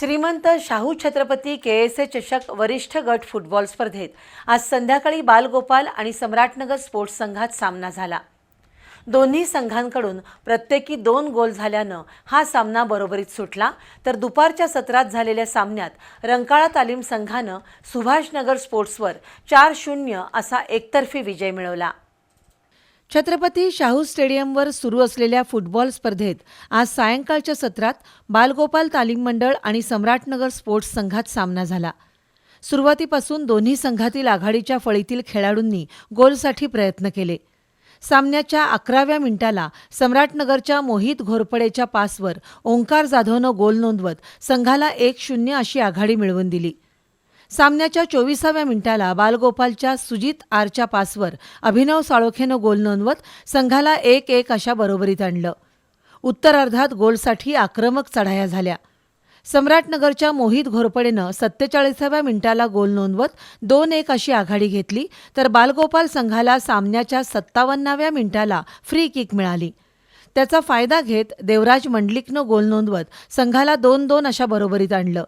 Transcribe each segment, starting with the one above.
Shrimant Shahu Chhatrapati K S A चषक वरिष्ठ गट फुटबॉल स्पर्धेत आज संध्याकाळी बालगोपाल आणि सम्राटनगर स्पोर्ट्स संघात सामना झाला. दोन्ही संघांकडून प्रत्येकी दोन गोल झाल्यानं हा सामना बरोबरीत सुटला. तर दुपारच्या सत्रात झालेल्या सामन्यात रंकाळा तालीम संघानं सुभाषनगर स्पोर्ट्सवर चार शून्य असा एकतर्फी विजय मिळवला. छत्रपती शाहू स्टेडियमवर सुरू असलेल्या फुटबॉल स्पर्धेत आज सायंकाळच्या सत्रात बालगोपाल तालीम मंडळ आणि सम्राटनगर स्पोर्ट्स संघात सामना झाला. सुरुवातीपासून दोन्ही संघातील आघाडीच्या फळीतील खेळाडूंनी गोलसाठी प्रयत्न केले. सामन्याच्या अकराव्या मिनिटाला सम्राटनगरच्या मोहित घोरपडेच्या पासवर ओंकार जाधवनं गोल नोंदवत संघाला एक शून्य अशी आघाडी मिळवून दिली. सामन्याच्या चोवीसाव्या मिनिटाला बालगोपालच्या सुजित आरच्या पासवर अभिनव साळोखेनं गोल नोंदवत संघाला एक एक अशा बरोबरीत आणलं. उत्तरार्धात गोलसाठी आक्रमक चढाया झाल्या. सम्राटनगरच्या मोहित घोरपडेनं सत्तेचाळीसाव्या मिनिटाला गोल नोंदवत दोन एक अशी आघाडी घेतली तर बालगोपाल संघाला सामन्याच्या सत्तावन्नाव्या मिनिटाला फ्री किक मिळाली. त्याचा फायदा घेत देवराज मंडलिकनं गोल नोंदवत संघाला दोन दोन अशा बरोबरीत आणलं.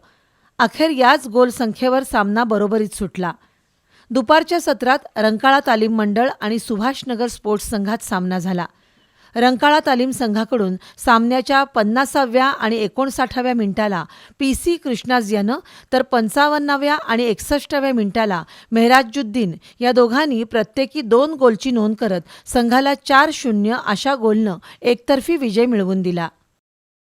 अखेर याच गोल संख्येवर सामना बरोबरीत सुटला. दुपारच्या सत्रात रंकाळा तालीम मंडळ आणि सुभाषनगर स्पोर्ट्स संघात सामना झाला. रंकाळा तालीम संघाकडून सामन्याच्या पन्नासाव्या आणि एकोणसाठाव्या मिनिटाला पी सी कृष्णाज यानं तर पंचावन्नाव्या आणि एकसष्टाव्या मिनिटाला मेहराजुद्दीन या दोघांनी प्रत्येकी दोन गोलची नोंद करत संघाला चार शून्य अशा गोलनं एकतर्फी विजय मिळवून दिला.